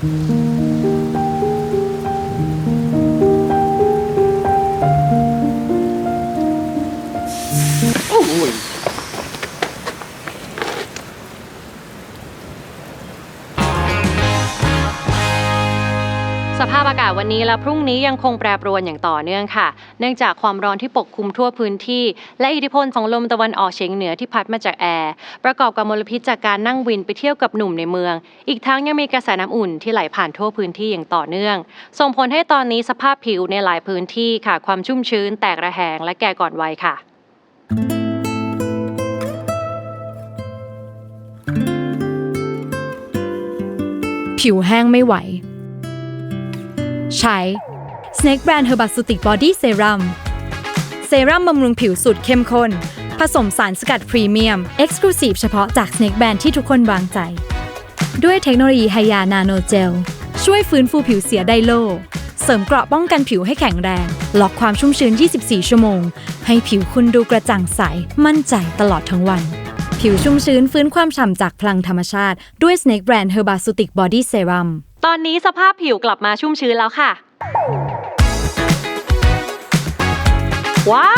Oh, สภาพอากาศวันนี้และพรุ่งนี้ยังคงแปรปรวนอย่างต่อเนื่องค่ะ เนื่องจากความร้อนที่ปกคลุมทั่วพื้นที่ และอิทธิพลของลมตะวันออกเฉียงเหนือที่พัดมาจากแอร์ ประกอบกับมลพิษจากการนั่งวินไปเที่ยวกับหนุ่มในเมือง อีกทั้งยังมีกระแสน้ำอุ่นที่ไหลผ่านทั่วพื้นที่อย่างต่อเนื่อง ส่งผลให้ตอนนี้สภาพผิวในหลายพื้นที่ค่ะความชุ่มชื้น แตกระแหงและแก่ก่อนวัยค่ะผิวแห้งไม่ไหว ใช้ Snake Brand Herbaceutics Body Serum เซรั่มบำรุงผิวสูตรเข้มข้น ผสมสารสกัดพรีเมียม Exclusive เฉพาะจาก Snake Brand ที่ทุกคนวางใจ ด้วยเทคโนโลยีไฮยานาโนเจล ช่วยฟื้นฟูผิวเสียได้โล เสริมเกราะป้องกันผิวให้แข็งแรง ล็อกความชุ่มชื้น 24 ชั่วโมง ให้ผิวคุณดูกระจ่างใส มั่นใจตลอดทั้งวัน ผิวชุ่มชื้นฟื้นความฉ่ำจากพลังธรรมชาติ ด้วย Snake Brand Herbaceutics Body Serum ตอนนี้สภาพผิวกลับมาชุ่มชื้นแล้วค่ะ ว้าว